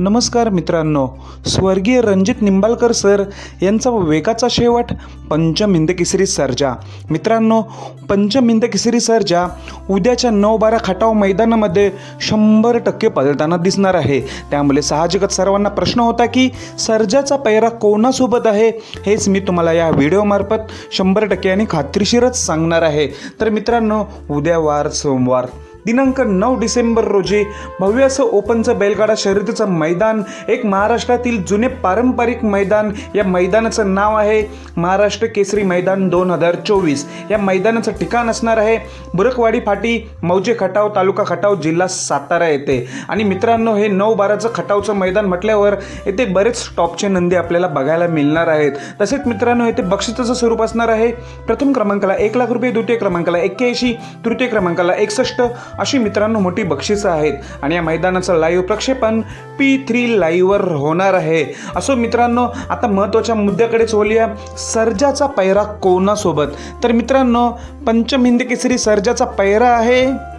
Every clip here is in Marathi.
नमस्कार मित्रांनो. स्वर्गीय रणजित निंबाळकर सर यांचा वेगाचा शेवट पंचम हिंद केसरी सर्जा. मित्रांनो पंचम हिंद केसरी सर्जा उद्याच्या नऊ बारा खटाव मैदानामध्ये शंभर टक्के पलताना दिसणार आहे. त्यामुळे साहजिकच सर्वांना प्रश्न होता की सर्जाचा पैरा कोणासोबत आहे? हेच मी तुम्हाला या व्हिडिओमार्फत शंभर टक्के आणि खात्रीशीरच सांगणार आहे. तर मित्रांनो उद्या वार सोमवार. दिनांक नऊ डिसेंबर रोजी भव्य असं ओपनचं बैलगाडा शर्यतीचं मैदान एक महाराष्ट्रातील जुने पारंपरिक मैदान. या मैदानाचं नाव आहे महाराष्ट्र केसरी मैदान दोन हजार चोवीस. या मैदानाचं ठिकाण असणार आहे बुरकवाडी फाटी मौजे खटाव तालुका खटाव जिल्हा सातारा येथे. आणि मित्रांनो हे नऊ बाराचं खटावचं मैदान म्हटल्यावर येथे बरेच टॉपचे नंदी आपल्याला बघायला मिळणार आहेत. तसेच मित्रांनो येथे बक्षिसाचं स्वरूप असणार आहे. प्रथम क्रमांकाला एक लाख रुपये द्वितीय क्रमांकाला एक्क्याऐंशी तृतीय क्रमांकाला एकसष्ट अशी मित्रांनो मोठी बक्षिसं आहेत आणि या मैदानाचं लाईव्ह प्रक्षेपण पी थ्री लाईव्हवर होणार आहे. असो मित्रांनो आता महत्त्वाच्या मुद्द्याकडेच बोलूया. सर्जाचा पैरा कोणासोबत? तर मित्रांनो पंचम हिंद केसरी सर्जाचा पैरा आहे.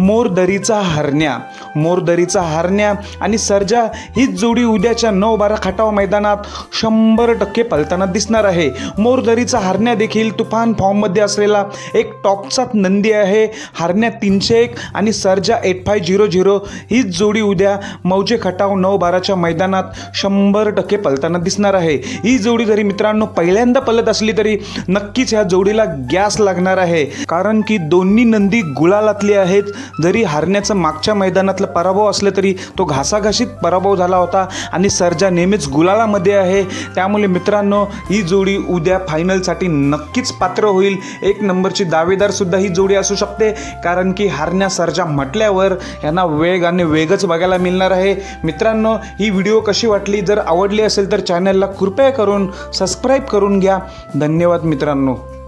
मोरदरीचा हरण्या. मोरदरीचा हरण्या आणि सर्जा हीच जोडी उद्याच्या नऊ बारा खटाव मैदानात शंभर टक्के पलताना दिसणार आहे. मोरदरीचा हरण्या देखील तुफान फॉर्ममध्ये असलेला एक टॉपचा नंदी आहे. हरण्या तीनशे एक आणि Sarja eight five zero zero हीच जोडी उद्या मौजे खटाव नऊ बाराच्या मैदानात शंभर टक्के पलताना दिसणार आहे. ही जोडी जरी मित्रांनो पहिल्यांदा पलत असली तरी नक्कीच ह्या जोडीला गॅस लागणार आहे. कारण की दोन्ही नंदी गुलालातली आहेत. जरी हारण्याचा मागच्या मैदानातला पराभव असला तरी तो घासाघाशीत पराभव झाला होता. आणि सर्जा नेहमीच गुलालामध्ये आहे. त्यामुळे मित्रांनो ही जोडी उद्या फायनलसाठी नक्कीच पात्र होईल. एक नंबरची दावेदारसुद्धा ही जोडी असू शकते. कारण की हारण्या सर्जा म्हटल्यावर यांना वेग आणि वेगच बघायला मिळणार आहे. मित्रांनो ही व्हिडिओ कशी वाटली? जर आवडली असेल तर चॅनलला कृपया करून सबस्क्राईब करून घ्या. धन्यवाद मित्रांनो.